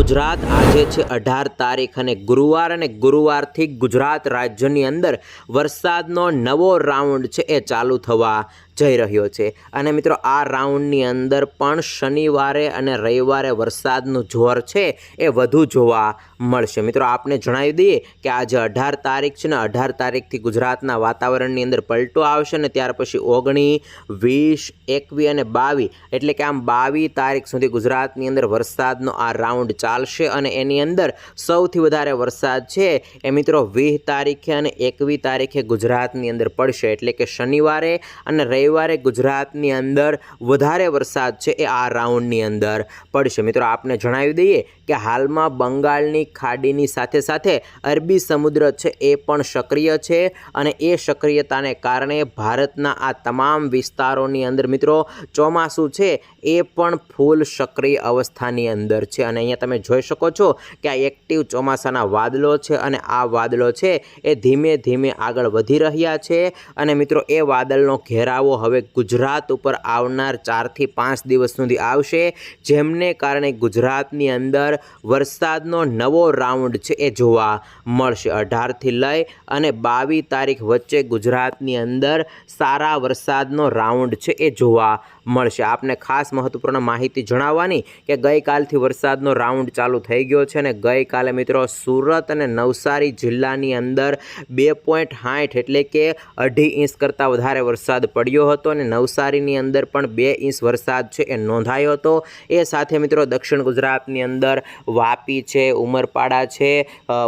ગુજરાત આજે છે અઢાર તારીખ અને ગુરુવાર અને ગુરુવારથી ગુજરાત રાજ્યની અંદર વરસાદનો નવો રાઉન્ડ છે એ ચાલુ થવા જઈ રહ્યો છે. અને મિત્રો, આ રાઉન્ડની અંદર પણ શનિવારે અને રવિવારે વરસાદનું જોર છે એ વધુ જોવા મળશે. મિત્રો, આપને જણાવી દઈએ કે આજે અઢાર તારીખ છે ને અઢાર તારીખથી ગુજરાતના વાતાવરણની અંદર પલટો આવશે ને ત્યાર પછી ઓગણી, વીસ, એકવી અને બાવી, એટલે કે આમ બાવી તારીખ સુધી ગુજરાતની અંદર વરસાદનો આ રાઉન્ડ ચાલશે અને એની અંદર સૌથી વધારે વરસાદ છે એ મિત્રો વીસ તારીખે અને એકવી તારીખે ગુજરાતની અંદર પડશે. એટલે કે શનિવારે અને રવિવારે ગુજરાતની અંદર વધારે વરસાદ છે એ આ રાઉન્ડની અંદર પડશે. મિત્રો, આપને જણાવી દઈએ કે હાલમાં બંગાળની ખાડીની સાથે સાથે અરબી સમુદ્ર છે એ પણ સક્રિય છે અને એ સક્રિયતાને કારણે ભારતના આ તમામ વિસ્તારોની અંદર મિત્રો, ચોમાસું છે એ પણ ફૂલ સક્રિય અવસ્થાની અંદર છે. અને અહીંયા તમે જોઈ શકો છો કે આ એક્ટિવ ચોમાસાના વાદળો છે અને આ વાદળો છે એ ધીમે ધીમે આગળ વધી રહ્યા છે અને મિત્રો, એ વાદળનો ઘેરાવો હવે ગુજરાત ઉપર આવનાર ચારથી પાંચ દિવસ સુધી આવશે, જેમને કારણે ગુજરાતની અંદર વરસાદનો નવો રાઉન્ડ છે એ જોવા મળશે. અઢારથી લઈ અને બાવીસ તારીખ વચ્ચે ગુજરાતની અંદર સારા વરસાદનો રાઉન્ડ છે એ જોવા મળશે. આપને ખાસ મહત્વપૂર્ણ માહિતી જણાવવાની કે ગઈકાલથી વરસાદનો રાઉન્ડ ચાલુ થઈ ગયો છે અને ગઈકાલે મિત્રો સુરત અને નવસારી જિલ્લાની અંદર બે પોઈન્ટ સાઠ એટલે કે અઢી ઇંચ કરતાં વધારે વરસાદ પડ્યો હતો અને નવસારીની અંદર પણ બે ઇંચ વરસાદ છે એ નોંધાયો હતો. એ સાથે મિત્રો દક્ષિણ ગુજરાતની અંદર વાપી છે, ઉમરપાડા છે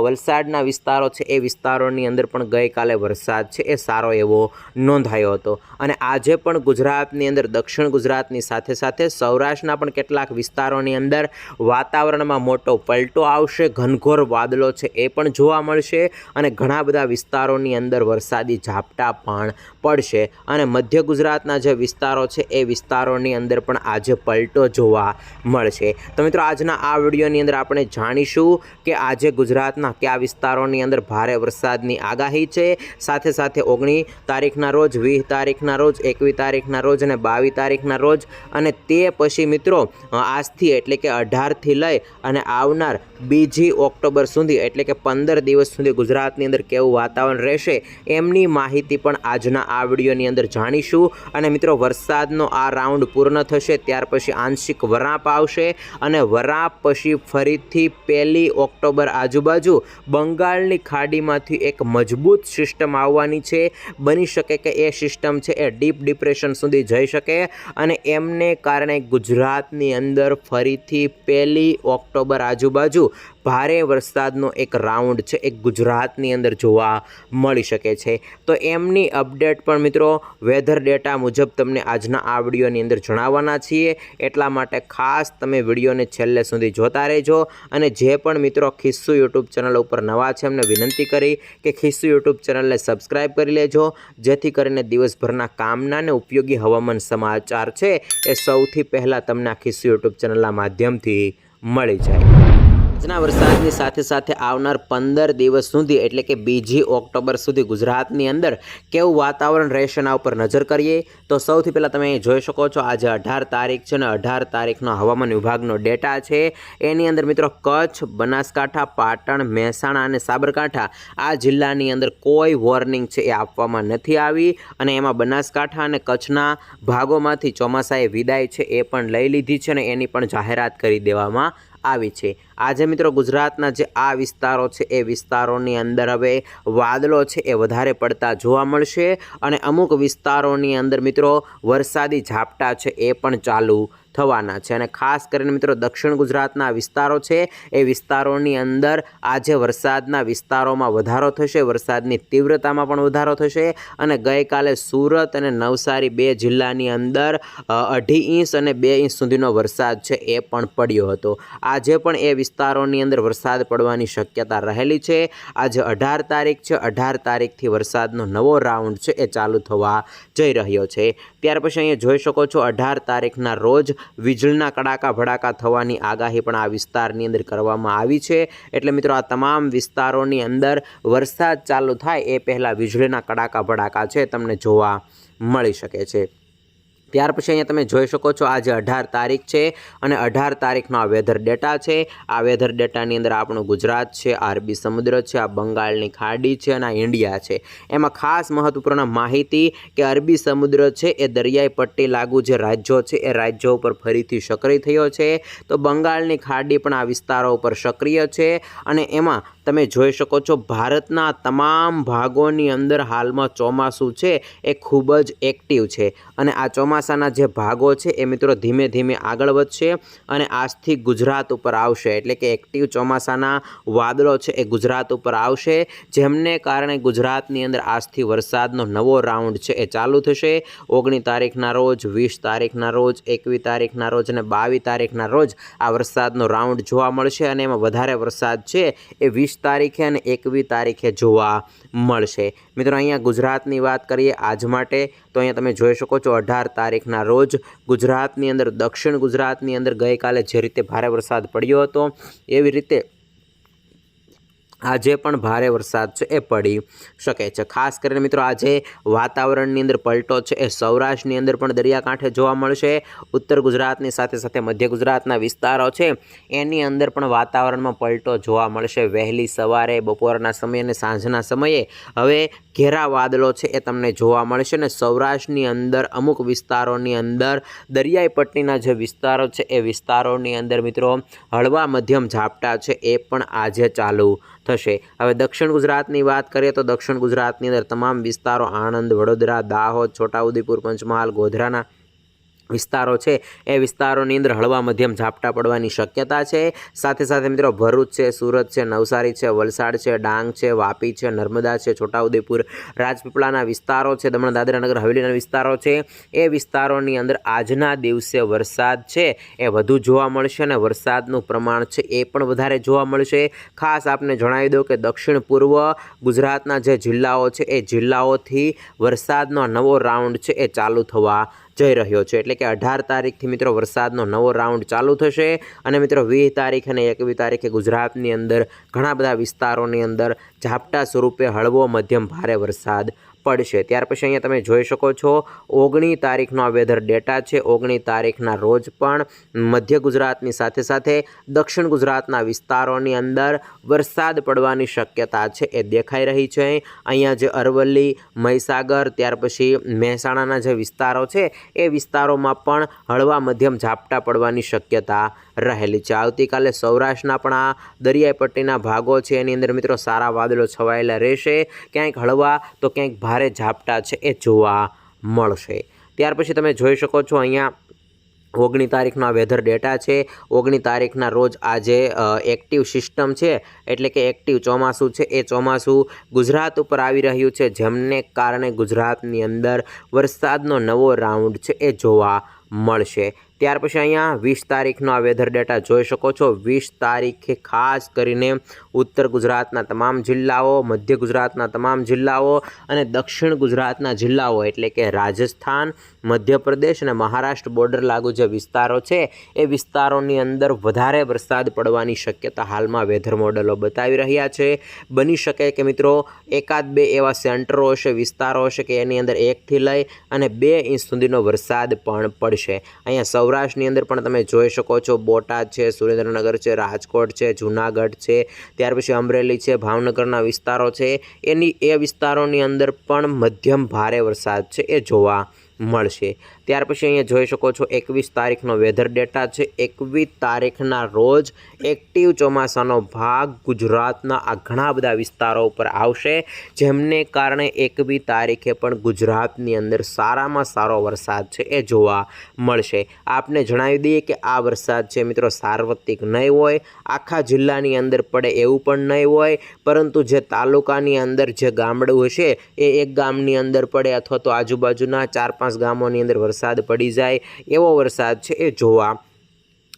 વલસાડના વિસ્તારો છે એ વિસ્તારોની અંદર પણ ગઈકાલે વરસાદ છે એ સારો એવો નોંધાયો હતો. અને આજે પણ ગુજરાતની અંદર દક્ષિણ ગુજરાતની સાથે સાથે સૌરાષ્ટ્રના પણ કેટલાક વિસ્તારોની અંદર વાતાવરણમાં મોટો પલટો આવશે, ઘનઘોર વાદળો છે એ પણ જોવા મળશે અને ઘણા બધા વિસ્તારોની અંદર વરસાદી ઝાપટા પણ પડશે અને મધ્ય ગુજરાતના જે વિસ્તારો છે એ વિસ્તારોની અંદર પણ આજે પલટો જોવા મળશે. તો મિત્રો, આજના આ વિડીયોની અંદર આપણે જાણીશું કે આજે ગુજરાતના કયા વિસ્તારોની અંદર ભારે વરસાદની આગાહી છે. સાથે સાથે ઓગણી તારીખના રોજ, વીસ તારીખના રોજ, એકવીસ તારીખના રોજ અને બાવીસ તારીખના રોજ અને તે પછી મિત્રો આજથી એટલે કે અઢારથી લઈ અને આવનાર બીજી ઓક્ટોબર સુધી એટલે કે પંદર દિવસ સુધી ગુજરાતની અંદર કેવું વાતાવરણ રહેશે એમની માહિતી પણ આજના આ વિડીયોની અંદર જાણીશું. અને મિત્રો, વરસાદનો આ રાઉન્ડ પૂર્ણ થશે, ત્યાર પછી આંશિક વરાપ આવશે અને વરાપ પછી ફરીથી પહેલી ઓક્ટોબર આજુબાજુ બંગાળની ખાડીમાંથી એક મજબૂત સિસ્ટમ આવવાની છે. બની શકે કે એ સિસ્ટમ છે એ ડીપ ડિપ્રેશન સુધી જઈ શકે અને એમને કારણે ગુજરાતની અંદર ફરીથી પહેલી ઓક્ટોબર આજુબાજુ ભારે વરસાદનો એક રાઉન્ડ છે એ ગુજરાતની અંદર જોવા મળી શકે છે. તો એમની અપડેટ પણ મિત્રો વેધર ડેટા મુજબ તમને આજના આ વિડીયોની અંદર જણાવવાના છીએ. એટલા માટે ખાસ તમે વિડીયોને છેલ્લે સુધી જોતા રહેજો અને જે પણ મિત્રો ખિસ્સુ યુટ્યુબ ચેનલ ઉપર નવા છે, એમને વિનંતી કરી કે ખિસ્સુ યુટ્યુબ ચેનલને સબસ્ક્રાઈબ કરી લેજો, જેથી કરીને દિવસભરના કામના ને ઉપયોગી હવામાન સમાચાર છે, એ સૌથી પહેલાં તમને આ ખિસ્સુ યુટ્યુબ ચેનલના માધ્યમથી મળી જાય. આજના વરસાદની સાથે સાથે આવનાર પંદર દિવસ સુધી એટલે કે બીજી ઓક્ટોબર સુધી ગુજરાતની અંદર કેવું વાતાવરણ રહેશે એના ઉપર નજર કરીએ. તો સૌથી પહેલાં તમે જોઈ શકો છો, આજે અઢાર તારીખ છે ને અઢાર તારીખનો હવામાન વિભાગનો ડેટા છે. એની અંદર મિત્રો કચ્છ, બનાસકાંઠા, પાટણ, મહેસાણા અને સાબરકાંઠા આ જિલ્લાની અંદર કોઈ વોર્નિંગ છે એ આપવામાં નથી આવી અને એમાં બનાસકાંઠા અને કચ્છના ભાગોમાંથી ચોમાસાએ વિદાય છે એ પણ લઈ લીધી છે અને એની પણ જાહેરાત કરી દેવામાં આવી છે. આજે મિત્રો ગુજરાતના જે આ વિસ્તારો છે, એ વિસ્તારોની અંદર હવે વાદળો છે, એ વધારે પડતા જોવા મળશે. અને અમુક વિસ્તારોની અંદર મિત્રો વરસાદી ઝાપટા છે, એ પણ ચાલુ થવાના છે અને ખાસ કરીને મિત્રો દક્ષિણ ગુજરાતના વિસ્તારો છે, એ વિસ્તારોની અંદર આજે વરસાદના વિસ્તારોમાં વધારો થશે, વરસાદની તીવ્રતામાં પણ વધારો થશે અને ગઈકાલે સુરત અને નવસારી બે જિલ્લાની અંદર અઢી ઇંચ અને બે ઇંચ સુધીનો વરસાદ છે એ પણ પડ્યો હતો. આજે પણ એ વિસ્તારોની અંદર વરસાદ પડવાની શક્યતા રહેલી છે. આજે અઢાર તારીખ છે, અઢાર તારીખથી વરસાદનો નવો રાઉન્ડ છે એ ચાલુ થવા જઈ રહ્યો છે. ત્યાર પછી અહીંયા જોઈ શકો છો અઢાર તારીખના રોજ વીજળીના કડાકા ભડાકા થવાની આગાહી પણ આ વિસ્તારની અંદર કરવામાં આવી છે. એટલે મિત્રો, આ તમામ વિસ્તારોની અંદર વરસાદ ચાલુ થાય એ પહેલાં વીજળીના કડાકા ભડાકા છે તમને જોવા મળી શકે છે. ત્યાર પછી અહીંયા તમે જોઈ શકો છો આજે અઢાર તારીખ છે અને અઢાર તારીખનો આ વેધર ડેટા છે. આ વેધર ડેટાની અંદર આપણું ગુજરાત છે અરબી સમુદ્ર છે, આ બંગાળની ખાડી છે અને આ ઇન્ડિયા છે. એમાં ખાસ મહત્વપૂર્ણ માહિતી કે અરબી સમુદ્ર છે એ દરિયાઈ પટ્ટી લાગુ જે રાજ્યો છે એ રાજ્યો ઉપર ફરીથી સક્રિય થયો છે. તો બંગાળની ખાડી પણ આ વિસ્તારો ઉપર સક્રિય છે અને એમાં તમે જોઈ શકો છો, ભારતના તમામ ભાગોની અંદર હાલમાં ચોમાસું છે, એ ખૂબ જ એક્ટિવ છે. અને આ ચોમાસાના જે ભાગો છે, એ મિત્રો ધીમે ધીમે આગળ વધશે અને આજથી ગુજરાત ઉપર આવશે. એટલે કે એક્ટિવ ચોમાસાના વાદળો છે, એ ગુજરાત ઉપર આવશે. જેમને કારણે ગુજરાતની અંદર આજથી વરસાદનો નવો રાઉન્ડ છે, એ ચાલુ થશે. ઓગણીસ તારીખના રોજ, વીસ તારીખના રોજ, એકવીસ તારીખના રોજ અને બાવીસ તારીખના રોજ આ વરસાદનો રાઉન્ડ જોવા મળશે અને એમાં વધારે વરસાદ છે, એ વીસ તારીખે અને એકવીસ તારીખે જોવા મળશે. મિત્રો, અહીંયા ગુજરાતની વાત કરીએ આજ માટે, તો અહીંયા તમે જોઈ શકો છો અઢાર તારીખના રોજ ગુજરાતની અંદર, દક્ષિણ ગુજરાતની અંદર ગઈકાલે જે રીતે ભારે વરસાદ પડ્યો હતો, એવી રીતે આજે પણ ભારે વરસાદ છે એ પડી શકે છે. ખાસ કરીને મિત્રો આજે વાતાવરણની અંદર પલટો છે એ સૌરાષ્ટ્રની અંદર પણ દરિયાકાંઠે જોવા મળશે. ઉત્તર ગુજરાતની સાથે સાથે મધ્ય ગુજરાતના વિસ્તારો છે એની અંદર પણ વાતાવરણમાં પલટો જોવા મળશે. વહેલી સવારે, બપોરના સમયે અને સાંજના સમયે હવે ઘેરા વાદળો છે એ તમને જોવા મળશે અને સૌરાષ્ટ્રની અંદર અમુક વિસ્તારોની અંદર દરિયાઈ પટ્ટીના જે વિસ્તારો છે એ વિસ્તારોની અંદર મિત્રો હળવા મધ્યમ ઝાપટા છે એ પણ આજે ચાલુ થશે. હવે દક્ષિણ ગુજરાતની વાત કરીએ તો દક્ષિણ ગુજરાતની અંદર તમામ વિસ્તારો આણંદ, વડોદરા, દાહોદ, છોટાઉદેપુર, પંચમહાલ, ગોધરાના વિસ્તારો છે, એ વિસ્તારોની અંદર હળવા મધ્યમ ઝાપટા પડવાની શક્યતા છે. સાથે સાથે મિત્રો, ભરૂચ છે, સુરત છે, નવસારી છે, વલસાડ છે, ડાંગ છે, વાપી છે, નર્મદા છે, છોટાઉદેપુર, રાજપીપળાના વિસ્તારો છે, દમણ દાદરા નગર હવેલીના વિસ્તારો છે. એ વિસ્તારોની અંદર આજના દિવસે વરસાદ છે, એ વધુ જોવા મળશે અને વરસાદનું પ્રમાણ છે, એ પણ વધારે જોવા મળશે. ખાસ આપને જણાવી દઉં કે દક્ષિણ પૂર્વ ગુજરાતના જે જિલ્લાઓ છે, એ જિલ્લાઓથી વરસાદનો નવો રાઉન્ડ છે, એ ચાલુ થવા જઈ રહ્યો છે. એટલે કે અઢાર તારીખથી મિત્રો વરસાદનો નવો રાઉન્ડ ચાલુ થશે અને મિત્રો વીસ તારીખ અને એકવીસ તારીખે ગુજરાતની અંદર ઘણા બધા વિસ્તારોની અંદર ઝાપટા સ્વરૂપે હળવો મધ્યમ ભારે વરસાદ પડશે. ત્યાર પછી અહીંયા તમે જોઈ શકો છો, ઓગણી તારીખનો આ વેધર ડેટા છે. ઓગણી તારીખના રોજ પણ મધ્ય ગુજરાતની સાથે સાથે દક્ષિણ ગુજરાતના વિસ્તારોની અંદર વરસાદ પડવાની શક્યતા છે, એ દેખાઈ રહી છે. અહીંયા જે અરવલ્લી, મહીસાગર, ત્યાર પછી મહેસાણાના જે વિસ્તારો છે, એ વિસ્તારોમાં પણ હળવા મધ્યમ ઝાપટા પડવાની શક્યતા રહેલી છે. આવતીકાલે સૌરાષ્ટ્રના પણ આ દરિયાઈ પટ્ટીના ભાગો છે. એની અંદર મિત્રો સારા વાદળો છવાયેલા રહેશે. ક્યાંક હળવા તો ક્યાંક ભારે ઝાપટા છે એ જોવા મળશે. ત્યાર પછી તમે જોઈ શકો છો અહીંયા ઓગણી તારીખનો આ વેધર ડેટા છે. ઓગણી તારીખના રોજ આજે એક્ટિવ સિસ્ટમ છે. એટલે કે એક્ટિવ ચોમાસું છે. એ ચોમાસું ગુજરાત ઉપર આવી રહ્યું છે. જેમને કારણે ગુજરાતની અંદર વરસાદનો નવો રાઉન્ડ છે એ જોવા મળશે. ત્યાર પછી અહીંયા વીસ તારીખનો આ વેધર ડેટા જોઈ શકો છો. વીસ તારીખે ખાસ કરીને ઉત્તર ગુજરાતના તમામ જિલ્લાઓ, મધ્ય ગુજરાતના તમામ જિલ્લાઓ અને દક્ષિણ ગુજરાતના જિલ્લાઓ એટલે કે રાજસ્થાન, મધ્યપ્રદેશ અને મહારાષ્ટ્ર બોર્ડર લાગુ જે વિસ્તારો છે, એ વિસ્તારોની અંદર વધારે વરસાદ પડવાની શક્યતા હાલમાં વેધર મોડલો બતાવી રહ્યા છે. બની શકે કે મિત્રો એકાદ બે એવા સેન્ટરો હશે, વિસ્તારો હશે કે એની અંદર એકથી લઈ અને બે ઇંચ સુધીનો વરસાદ પણ પડશે. અહીંયા સૌરાષ્ટ્રની અંદર પણ તમે જોઈ શકો છો. બોટાદ છે, સુરેન્દ્રનગર છે, રાજકોટ છે, જૂનાગઢ છે, ત્યાર પછી અમરેલી છે, ભાવનગરના વિસ્તારો છે. એની, એ વિસ્તારોની અંદર પણ મધ્યમ ભારે વરસાદ છે, એ જોવા મળશે. ત્યાર પછી અહીંયા જોઈ શકો છો એકવીસ તારીખનો વેધર ડેટા છે. એકવીસ તારીખના રોજ એક્ટિવ ચોમાસાનો ભાગ ગુજરાતના આ ઘણા બધા વિસ્તારો ઉપર આવશે, જેમને કારણે એકવીસ તારીખે પણ ગુજરાતની અંદર સારામાં સારો વરસાદ છે એ જોવા મળશે. આપને જણાવી દઈએ કે આ વરસાદ છે મિત્રો સાર્વત્રિક નહીં હોય, આખા જિલ્લાની અંદર પડે એવું પણ નહીં હોય, પરંતુ જે તાલુકાની અંદર જે ગામડું હશે, એ એક ગામની અંદર પડે અથવા તો આજુબાજુના ચાર પાંચ ગામોની અંદર વરસાદ પડી જાય, એવો વરસાદ છે એ જોવા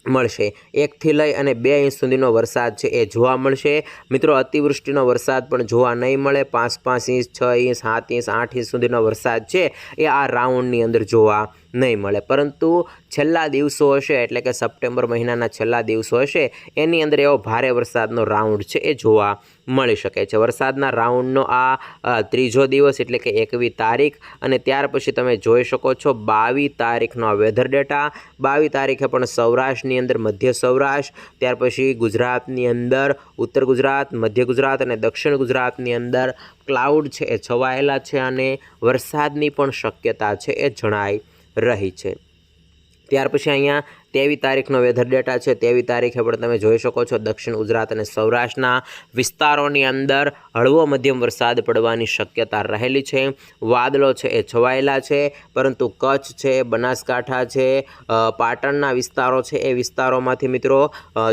મળશે. એકથી લઈ અને બે ઇંચ સુધીનો વરસાદ છે એ જોવા મળશે. મિત્રો, અતિવૃષ્ટિનો વરસાદ પણ જોવા નહીં મળે. પાંચ પાંચ ઇંચ, છ ઇંચ, સાત ઇંચ, આઠ ઇંચ સુધીનો વરસાદ છે એ આ રાઉન્ડની અંદર જોવા નહીં મળે. પરંતુ છેલ્લા દિવસો હશે, એટલે કે સપ્ટેમ્બર મહિનાના છેલ્લા દિવસો હશે, એની અંદર એવો ભારે વરસાદનો રાઉન્ડ છે, એ જોવા મળી શકે છે. વરસાદના રાઉન્ડનો આ ત્રીજો દિવસ એટલે કે એકવી તારીખ અને ત્યાર પછી તમે જોઈ શકો છો બાવીસ તારીખનો આ વેધર ડેટા બાવીસ તારીખે પણ સૌરાષ્ટ્રની અંદર મધ્ય સૌરાષ્ટ્ર, ત્યાર પછી ગુજરાતની અંદર ઉત્તર ગુજરાત, મધ્ય ગુજરાત અને દક્ષિણ ગુજરાતની અંદર ક્લાઉડ છે, એ છવાયેલા છે અને વરસાદની પણ શક્યતા છે, એ જણાઈ રહી છે. ત્યાર પછી અહીંયા તેવી તારીખનો વેધર ડેટા છે. તેવી તારીખે પણ તમે જોઈ શકો છો દક્ષિણ ગુજરાત અને સૌરાષ્ટ્રના વિસ્તારોની અંદર હળવો મધ્યમ વરસાદ પડવાની શક્યતા રહેલી છે. વાદળો છે એ છવાયેલા છે, પરંતુ કચ્છ છે, બનાસકાંઠા છે પાટણના વિસ્તારો છે એ વિસ્તારોમાંથી મિત્રો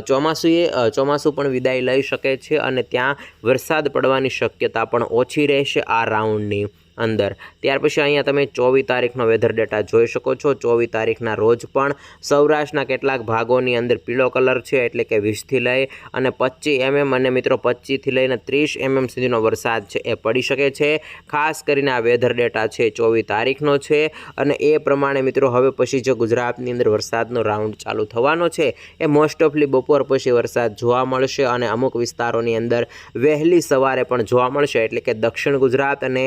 ચોમાસુએ ચોમાસું પણ વિદાય લઈ શકે છે અને ત્યાં વરસાદ પડવાની શક્યતા પણ ઓછી રહેશે આ રાઉન્ડની. અંદર. ત્યાર પછી અહીંયા તમે ચોવીસ તારીખનો વેધર ડેટા જોઈ શકો છો. ચોવીસ તારીખના રોજ પણ સૌરાષ્ટ્રના કેટલાક ભાગોની અંદર પીળો કલર છે, એટલે કે વીસથી લઈ અને પચીસ એમએમ અને મિત્રો પચીસથી લઈને ત્રીસ એમએમ સુધીનો વરસાદ છે, એ પડી શકે છે. ખાસ કરીને આ વેધર ડેટા છે, ચોવીસ તારીખનો છે અને એ પ્રમાણે મિત્રો હવે પછી જે ગુજરાતની અંદર વરસાદનો રાઉન્ડ ચાલુ થવાનો છે, એ મોસ્ટ ઓફલી બપોર પછી વરસાદ જોવા મળશે અને અમુક વિસ્તારોની અંદર વહેલી સવારે પણ જોવા મળશે, એટલે કે દક્ષિણ ગુજરાત અને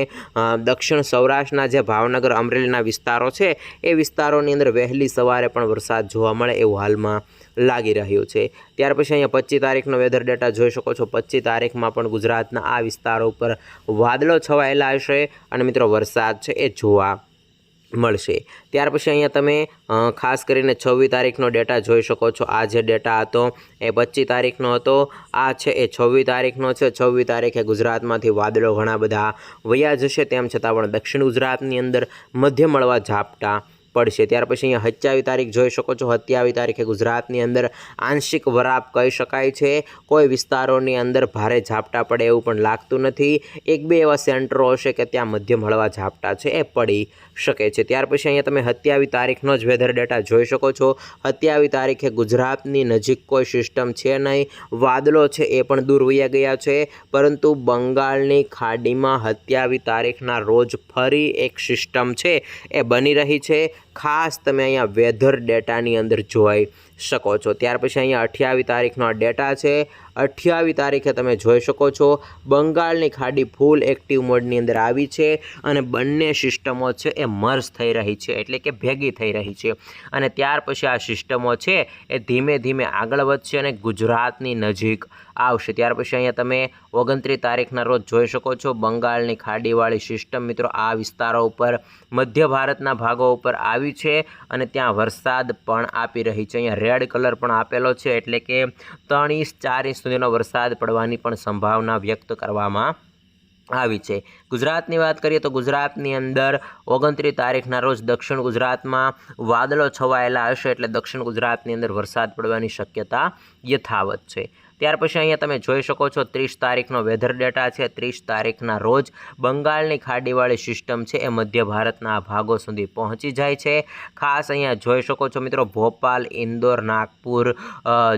દક્ષિણ સૌરાષ્ટ્રના જે ભાવનગર અમરેલીના વિસ્તારો છે, એ વિસ્તારોની અંદર વહેલી સવારે પણ વરસાદ જોવા મળે એવું હાલમાં લાગી રહ્યું છે. ત્યાર પછી અહીંયા પચીસ તારીખનો વેધર ડેટા જોઈ શકો છો. પચીસ તારીખમાં પણ ગુજરાતના આ વિસ્તારો ઉપર વાદળો છવાયેલા હશે અને મિત્રો વરસાદ છે એ જોવા મળશે. ત્યાર પછી અહીંયા તમે ખાસ કરીને છવ્વીસ તારીખનો ડેટા જોઈ શકો છો. આ જે ડેટા હતો એ પચીસ તારીખનો હતો. આ છે એ છવ્વીસ તારીખનો છે. છવ્વીસ તારીખે ગુજરાતમાંથી વાદળો ઘણા બધા વયા જશે. તેમ છતાં પણ દક્ષિણ ગુજરાતની અંદર મધ્ય મળવા ઝાપટા પડશે. ત્યાર પછી અહીંયા હત્યાવી તારીખ જોઈ શકો છો. હત્યાવી તારીખે ગુજરાતની અંદર આંશિક વરાપ કહી શકાય છે. કોઈ વિસ્તારોની અંદર ભારે ઝાપટા પડે એવું પણ લાગતું નથી. એક બે એવા સેન્ટરો હશે કે ત્યાં મધ્યમ હળવા ઝાપટા છે એ પડી શકે છે. ત્યાર પછી અહીંયા તમે હત્યાવી તારીખનો જ વેધર ડેટા જોઈ શકો છો. હત્યાવી તારીખે ગુજરાતની નજીક કોઈ સિસ્ટમ છે નહીં. વાદળો છે એ પણ દૂર વૈયા ગયા છે. પરંતુ બંગાળની ખાડીમાં હત્યાવી તારીખના રોજ ફરી એક સિસ્ટમ છે એ બની રહી છે. ખાસ તમે અહીંયા વેધર ડેટાની અંદર જોઈ શકો છો. ત્યાર પછી અહીંયા અઠ્યાવીસ તારીખનો આ ડેટા છે. અઠ્યાવીસ તારીખે તમે જોઈ શકો છો, બંગાળની ખાડી ફૂલ એક્ટિવ મોડની અંદર આવી છે અને બંને સિસ્ટમો છે એ મર્જ થઈ રહી છે, એટલે કે ભેગી થઈ રહી છે. અને ત્યાર પછી આ સિસ્ટમો છે એ ધીમે ધીમે આગળ વધશે અને ગુજરાતની નજીક આવશે. ત્યાર પછી અહીંયા તમે ઓગણત્રીસ તારીખના રોજ જોઈ શકો છો, બંગાળની ખાડીવાળી સિસ્ટમ મિત્રો આ વિસ્તારો ઉપર, મધ્ય ભારતના ભાગો ઉપર આવી છે અને ત્યાં વરસાદ પણ આપી રહી છે. અહીંયા રેડ કલર પણ આપેલો છે એટલે કે ત્રણ ઇંચ ચાર ઇંચ સુધીનો વરસાદ પડવાની પણ સંભાવના વ્યક્ત કરવામાં આવી છે. ગુજરાતની વાત કરીએ તો ગુજરાતની અંદર ઓગણત્રીસ તારીખના રોજ દક્ષિણ ગુજરાતમાં વાદળો છવાયેલા હશે એટલે દક્ષિણ ગુજરાતની અંદર વરસાદ પડવાની શક્યતા યથાવત છે. ત્યાર પછી અહીંયા તમે જોઈ શકો છો ત્રીસ તારીખનો વેધર ડેટા છે. ત્રીસ તારીખના રોજ બંગાળની ખાડીવાળી સિસ્ટમ છે એ મધ્ય ભારતના ભાગો સુધી પહોંચી જાય છે. ખાસ અહીંયા જોઈ શકો છો મિત્રો ભોપાલ, ઇન્દોર, નાગપુર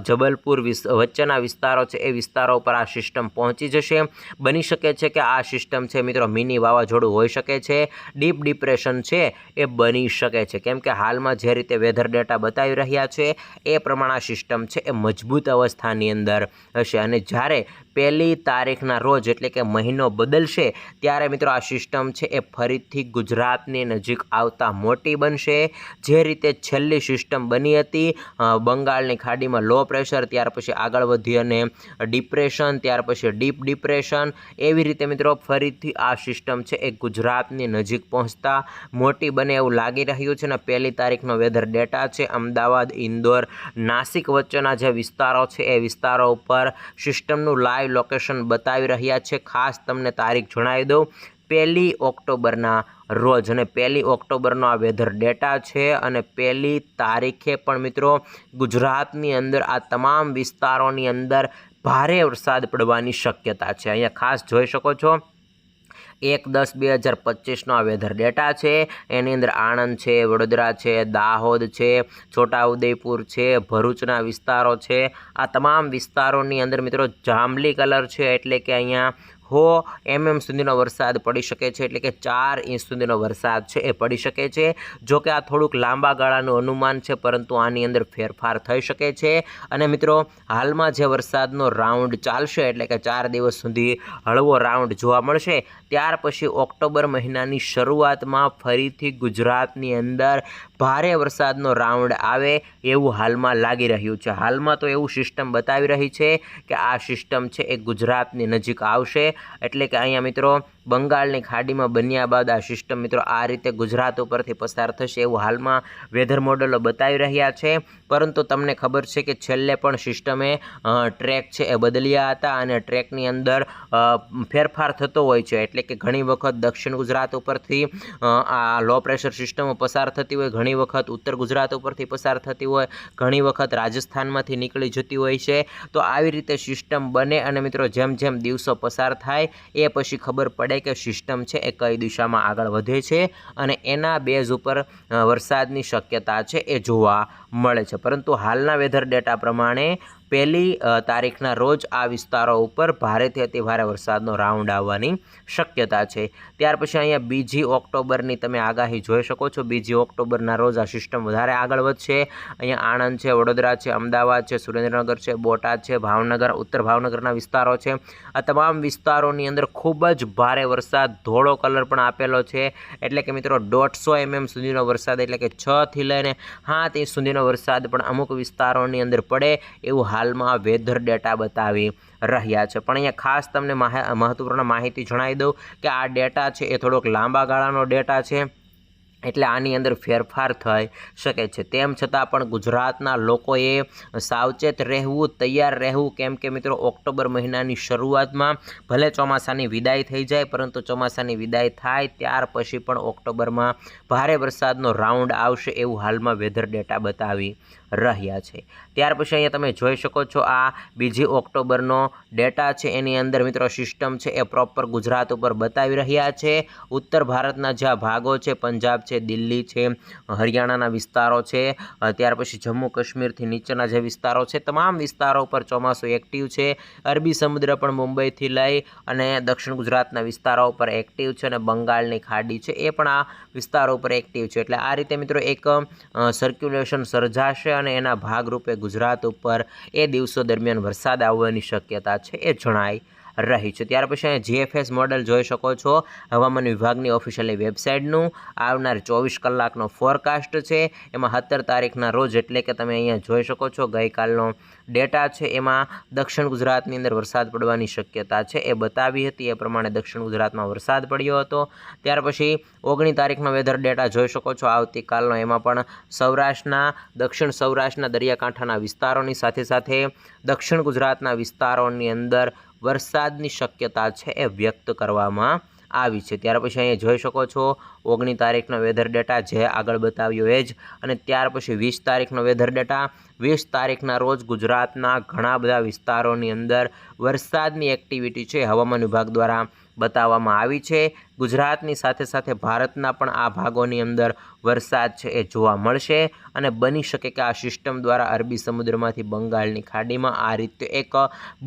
જબલપુર વચ્ચેના વિસ્તારો છે એ વિસ્તારો પર આ સિસ્ટમ પહોંચી જશે. બની શકે છે કે આ સિસ્ટમ છે મિત્રો મિની વાવાઝોડું હોઈ શકે છે. ડીપ ડિપ્રેશન છે એ બની શકે છે. કેમ કે હાલમાં જે રીતે વેધર ડેટા બતાવી રહ્યા છે એ પ્રમાણે આ સિસ્ટમ છે એ મજબૂત અવસ્થાની અંદર હશે અને જ્યારે પહેલી તારીખના રોજ એટલે કે મહિનો બદલશે, ત્યારે મિત્રો આ સિસ્ટમ છે એ ફરીથી ગુજરાતની નજીક આવતા મોટી બનશે. જે રીતે છેલ્લી સિસ્ટમ બની હતી બંગાળની ખાડીમાં લો પ્રેશર, ત્યાર પછી આગળ વધી અને ડિપ્રેશન, ત્યાર પછી ડીપ ડિપ્રેશન, એવી રીતે મિત્રો ફરીથી આ સિસ્ટમ છે એ ગુજરાતની નજીક પહોંચતા મોટી બને એવું લાગી રહ્યું છે. ને પહેલી તારીખનો વેધર ડેટા છે, અમદાવાદ, ઇન્દોર, નાસિક વચ્ચેના જે વિસ્તારો છે, એ વિસ્તારો ઉપર સિસ્ટમનું લાઈવ લોકેશન બતાવી રહ્યા છે. ખાસ તમને તારીખ જણાવી દઉં. પહેલી ઓક્ટોબરના રોજ અને પહેલી ઓક્ટોબરનો આ વેધર ડેટા છે અને પહેલી તારીખે પણ મિત્રો ગુજરાતની અંદર આ તમામ વિસ્તારોની અંદર ભારે વરસાદ પડવાની શક્યતા છે. અહીંયા ખાસ જોઈ શકો છો. એક દસ બે હજાર પચીસનો આ વેધર ડેટા છે. એની અંદર આણંદ છે, વડોદરા છે, દાહોદ છે, છોટાઉદેપુર છે, ભરૂચના વિસ્તારો છે. આ તમામ વિસ્તારોની અંદર મિત્રો જાંબલી કલર છે એટલે કે અહીંયા હો એમએમ સુધીનો વરસાદ પડી શકે છે એટલે કે ચાર ઇંચ સુધીનો વરસાદ છે એ પડી શકે છે. જો કે આ થોડુંક લાંબા ગાળાનું અનુમાન છે પરંતુ આની અંદર ફેરફાર થઈ શકે છે. અને મિત્રો હાલમાં જે વરસાદનો રાઉન્ડ ચાલશે એટલે કે ચાર દિવસ સુધી હળવો રાઉન્ડ જોવા મળશે ત્યાર પછી ઓક્ટોબર મહિનાની શરૂઆતમાં ફરીથી ગુજરાતની અંદર ભારે વરસાદનો રાઉન્ડ આવે એવું હાલમાં લાગી રહ્યું છે. હાલમાં તો એવું સિસ્ટમ બતાવી રહી છે કે આ સિસ્ટમ છે એ ગુજરાતની નજીક આવશે. એટલે કે અહીંયા મિત્રો બંગાળની ખાડીમાં બન્યા બાદ આ સિસ્ટમ મિત્રો આ રીતે ગુજરાત ઉપરથી પસાર થશે એવું હાલમાં વેધર મોડલો બતાવી રહ્યા છે. પરંતુ તમને ખબર છે કે છેલ્લે પણ સિસ્ટમે ટ્રેક છે એ બદલ્યા હતા અને ટ્રેકની અંદર ફેરફાર થતો હોય છે. એટલે કે ઘણી વખત દક્ષિણ ગુજરાત ઉપરથી આ લો પ્રેશર સિસ્ટમો પસાર થતી હોય, ઘણી વખત ઉત્તર ગુજરાત ઉપરથી પસાર થતી હોય, ઘણી વખત રાજસ્થાનમાંથી નીકળી જતી હોય છે. તો આવી રીતે સિસ્ટમ બને અને મિત્રો જેમ જેમ દિવસો પસાર થાય, એ પછી ખબર પડે કે સિસ્ટમ છે એ કઈ દિશામાં આગળ વધે છે અને એના બેઝ ઉપર વરસાદની શક્યતા છે એ જોવા મળે છે. પરંતુ હાલના વેધર ડેટા પ્રમાણે પહેલી તારીખના રોજ આ વિસ્તારો ઉપર ભારેથી અતિ ભારે વરસાદનો રાઉન્ડ આવવાની શક્યતા છે. ત્યાર પછી અહીંયા બીજી ઓક્ટોબરની તમે આગાહી જોઈ શકો છો. બીજી ઓક્ટોબરના રોજ આ સિસ્ટમ વધારે આગળ વધશે. અહીંયા આણંદ છે, વડોદરા છે, અમદાવાદ છે, સુરેન્દ્રનગર છે, બોટાદ છે, ભાવનગર, ઉત્તર ભાવનગરના વિસ્તારો છે. આ તમામ વિસ્તારોની અંદર ખૂબ જ ભારે વરસાદ ધોળો કલર પણ આપેલો છે. એટલે કે મિત્રો, દોઢસો એમએમ સુધીનો વરસાદ એટલે કે છથી લઈને સાત ઇંચ સુધીનો વરસાદ પણ અમુક વિસ્તારોની અંદર પડે એવું હાલમાં વેધર ડેટા બતાવી રહ્યા છે. પણ અહીંયા ખાસ તમને માહ- મહત્વપૂર્ણ માહિતી જણાવી દઉં કે આ ડેટા છે એ થોડોક લાંબા ગાળાનો ડેટા છે. એટલે આની અંદર ફેરફાર થઈ શકે છે. તેમ છતાં પણ ગુજરાતના લોકોએ સાવચેત રહેવું, તૈયાર રહેવું, કેમ કે મિત્રો ઓક્ટોબર મહિનાની શરૂઆતમાં ભલે ચોમાસાની વિદાય થઈ જાય, પરંતુ ચોમાસાની વિદાય થાય ત્યાર પછી પણ ઓક્ટોબરમાં ભારે વરસાદનો રાઉન્ડ આવશે એવું હાલમાં વેધર ડેટા બતાવી રહ્યા છે. ત્યાર પછી અહીંયા તમે જોઈ શકો છો આ બીજી ઓક્ટોબરનો ડેટા છે. એની અંદર મિત્રો સિસ્ટમ છે એ પ્રોપર ગુજરાત ઉપર બતાવી રહ્યા છે. ઉત્તર ભારતના જ્યાં ભાગો છે, પંજાબ છે, દિલ્હી છે, હરિયાણાના વિસ્તારો છે. ત્યાર પછી જમ્મુ કાશ્મીરથી નીચેના જે વિસ્તારો છે, તમામ વિસ્તારો ઉપર ચોમાસું એક્ટિવ છે. અરબી સમુદ્ર પણ મુંબઈથી લઈ અને દક્ષિણ ગુજરાતના વિસ્તારો ઉપર એક્ટિવ છે અને બંગાળની ખાડી છે. એ પણ આ વિસ્તારો ઉપર એક્ટિવ છે. એટલે આ રીતે મિત્રો એક સર્ક્યુલેશન સર્જાશે અને એના ભાગરૂપે ગુજરાત ઉપર એ દિવસો દરમિયાન વરસાદ આવવાની શક્યતા છે એ જણાય રહી છે. ત્યાર પછી અહીંયા જીએફએસ મોડલ જોઈ શકો છો. હવામાન વિભાગની ઓફિશિયલી વેબસાઇટનું આવનાર ચોવીસ કલાકનો ફોરકાસ્ટ છે. એમાં સત્તર તારીખના રોજ એટલે કે તમે અહીંયા જોઈ શકો છો ગઈકાલનો ડેટા છે. એમાં દક્ષિણ ગુજરાતની અંદર વરસાદ પડવાની શક્યતા છે. એ બતાવી હતી. એ પ્રમાણે દક્ષિણ ગુજરાતમાં વરસાદ પડ્યો હતો. ત્યાર પછી ઓગણી તારીખનો વેધર ડેટા જોઈ શકો છો. આવતીકાલનો એમાં પણ સૌરાષ્ટ્રના, દક્ષિણ સૌરાષ્ટ્રના દરિયાકાંઠાના વિસ્તારોની સાથે સાથે દક્ષિણ ગુજરાતના વિસ્તારોની અંદર વરસાદની શક્યતા છે એ વ્યક્ત કરવામાં આવી છે. ત્યાર પછી અહીંયા જોઈ શકો છો, ઓગણી તારીખનો વેધર ડેટા જે આગળ બતાવ્યો એ જ. અને ત્યાર પછી વીસ તારીખનો વેધર ડેટા વીસ તારીખના રોજ ગુજરાતના ઘણા બધા વિસ્તારોની અંદર વરસાદની એક્ટિવિટી છે. હવામાન વિભાગ દ્વારા બતાવવામાં આવી છે. ગુજરાતની સાથે સાથે ભારતના પણ આ ભાગોની અંદર વરસાદ છે એ જોવા મળશે અને બની શકે કે આ સિસ્ટમ દ્વારા અરબી સમુદ્રમાંથી બંગાળની ખાડીમાં આ રીતે એક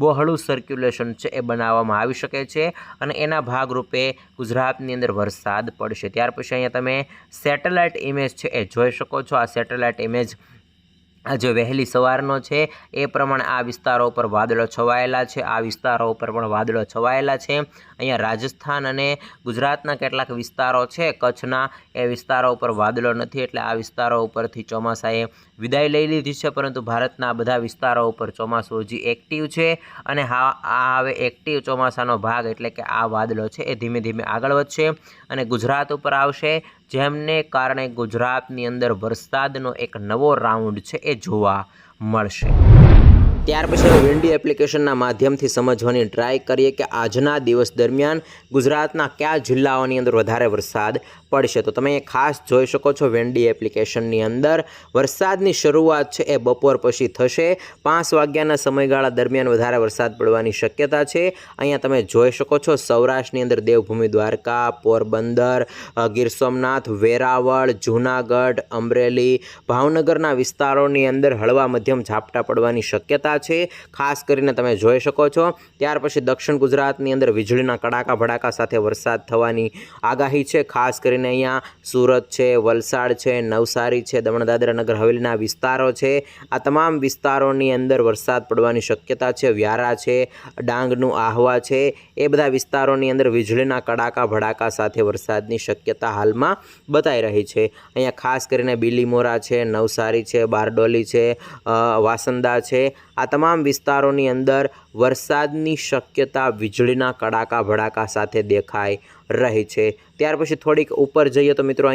બહોળું સર્ક્યુલેશન છે એ બનાવવામાં આવી શકે છે અને એના ભાગરૂપે ગુજરાતની અંદર વરસાદ પડશે. ત્યાર પછી અહીંયા તમે સેટેલાઇટ ઇમેજ છે એ જોઈ શકો છો. આ સેટેલાઇટ ઇમેજ આ જે વહેલી સવારનો છે, એ પ્રમાણે આ વિસ્તારો ઉપર વાદળો છવાયેલા છે, આ વિસ્તારો ઉપર પણ વાદળો છવાયેલા છે. અહીંયા રાજસ્થાન અને ગુજરાતના કેટલાક વિસ્તારો છે, કચ્છના એ વિસ્તારો ઉપર વાદળો નથી, એટલે આ વિસ્તારો ઉપરથી ચોમાસાએ વિદાય લઈ લીધી છે, પરંતુ ભારતના બધા વિસ્તારો ઉપર ચોમાસું હજી એક્ટિવ છે અને હા, આ હવે એક્ટિવ ચોમાસાનો ભાગ એટલે કે આ વાદળો છે, એ ધીમે ધીમે આગળ વધશે અને ગુજરાત ઉપર આવશે. જેમને કારણે ગુજરાતની અંદર વરસાદનો એક નવો રાઉન્ડ છે એ જોવા મળશે. ત્યાર પછી વેન્ડી એપ્લિકેશનના માધ્યમથી સમજવાની ટ્રાય કરીએ કે આજના દિવસ દરમિયાન ગુજરાતના કયા જિલ્લાઓની અંદર વધારે વરસાદ પડશે. તો તમે ખાસ જોઈ શકો છો વેન્ડી એપ્લિકેશનની અંદર. વરસાદની શરૂઆત છે એ બપોર પછી થશે. પાંચ વાગ્યાના સમયગાળા દરમિયાન વધારે વરસાદ પડવાની શક્યતા છે. અહીંયા તમે જોઈ શકો છો સૌરાષ્ટ્રની અંદર દેવભૂમિ દ્વારકા, પોરબંદર ગીર સોમનાથ, વેરાવળ, જૂનાગઢ, અમરેલી, ભાવનગરના વિસ્તારોની અંદર હળવા મધ્યમ ઝાપટા પડવાની શક્યતા શક્યતા છે, ખાસ કરીને તમે જોઈ શકો છો. ત્યાર પછી દક્ષિણ ગુજરાતની અંદર વીજળીના કડાકા ભડાકા સાથે વરસાદ થવાની આગાહી છે. ખાસ કરીને અહીંયા સુરત છે, વલસાડ છે, નવસારી છે દમણ દાદરા નગર હવેલીના વિસ્તારો છે. આ તમામ વિસ્તારોની અંદર વરસાદ પડવાની શક્યતા છે. વ્યારા છે, ડાંગનું આહવા છે. એ બધા વિસ્તારોની અંદર વીજળીના કડાકા ભડાકા સાથે વરસાદની શક્યતા હાલમાં બતાઈ રહી છે. અહીંયા ખાસ કરીને બીલીમોરા છે, નવસારી છે, બારડોલી છે વાસંદા છે. આ તમામ વિસ્તારોની અંદર વરસાદની શક્યતા વીજળીના કડાકા ભડાકા સાથે દેખાઈ રહી છે. ત્યાર પછી થોડીક ઉપર જઈએ તો મિત્રો